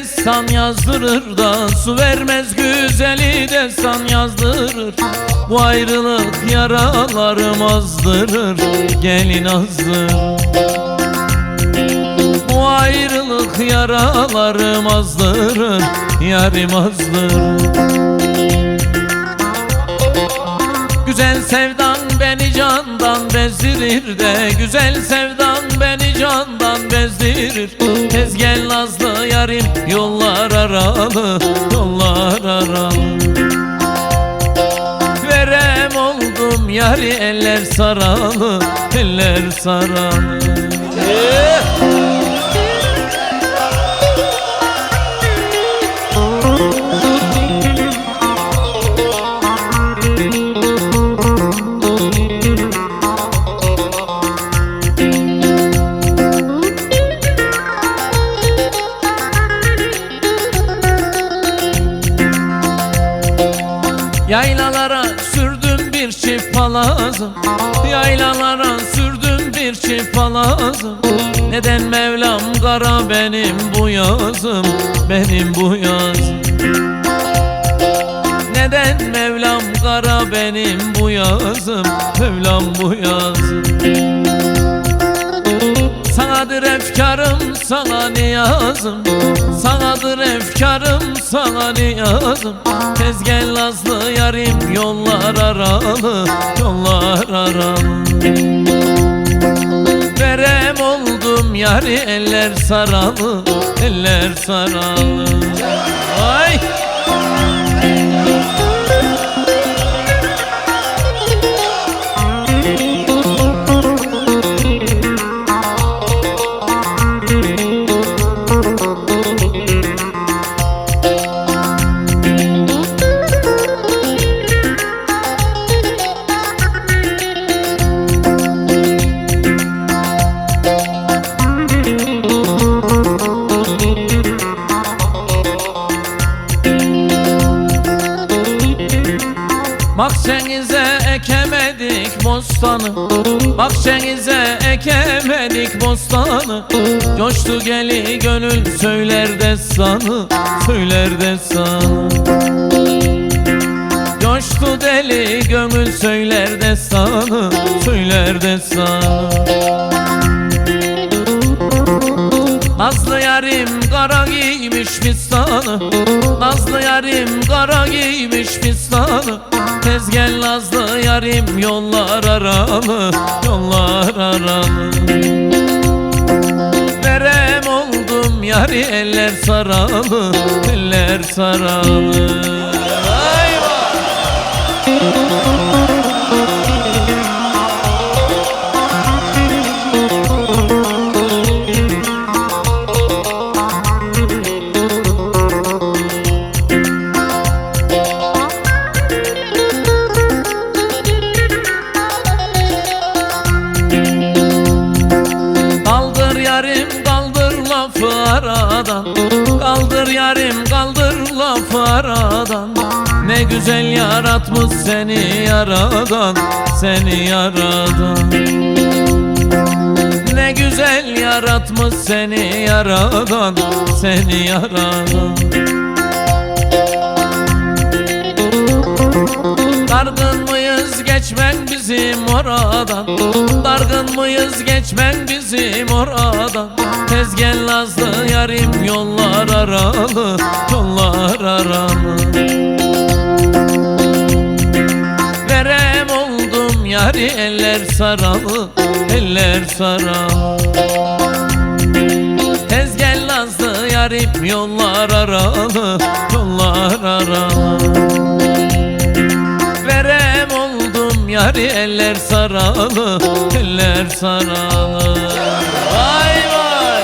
destan yazdırır da Su vermez güzeli destan yazdırır. Bu ayrılık yaralarım azdırır Gelin azdır Bu ayrılık yaralarım azdırır Yarim azdırır. Güzel sevdan beni candan bezdirir de Güzel sevdan beni candan bezdirir. Tez gel nazlı yarim yollar aralı Yollar aralı. Verem oldum yari eller saralı Eller saralı. Eh! Yaylalara sürdüm bir çift palazım Yaylalara sürdüm bir çift palazım Neden Mevlam kara benim bu yazım? Benim bu yazım. Neden Mevlam kara benim bu yazım? Mevlam bu yazım. Sanadır efkarım sana niyazım Sanadır efkarım sana niyazım Tez gel yarim yollar aralı Yollar aralı. Verem oldum yari eller saralı Eller saralı. Ay! Ekemedik bostanı. Bahçenize ekemedik bostanı. Coştu geli gönül söyler destanı Söyler destanı. Coştu deli gönül söyler destanı Söyler destanı. Nazlı yarim kara giymiş fistanı. Nazlı yarim kara giymiş fistanı Tez gel nazlı yarim yollar aralı Yollar aralı. Verem oldum yari eller saralı Eller saralı. Vay lafı aradan Kaldır yarim kaldır lafı aradan Ne güzel yaratmış seni yaradan Seni yaradan. Ne güzel yaratmış seni yaradan Seni yaradan. Dargın mıyız geçmen bizim oradan Dargın mıyız? Geçmen bizim oradan Tez gel nazlı yarim yollar aralı Yollar aralı. Verem oldum yari eller saralı Eller saralı. Tez gel nazlı yarim yollar aralı Yollar aralı yari eller saralı Eller saralı. Vay vay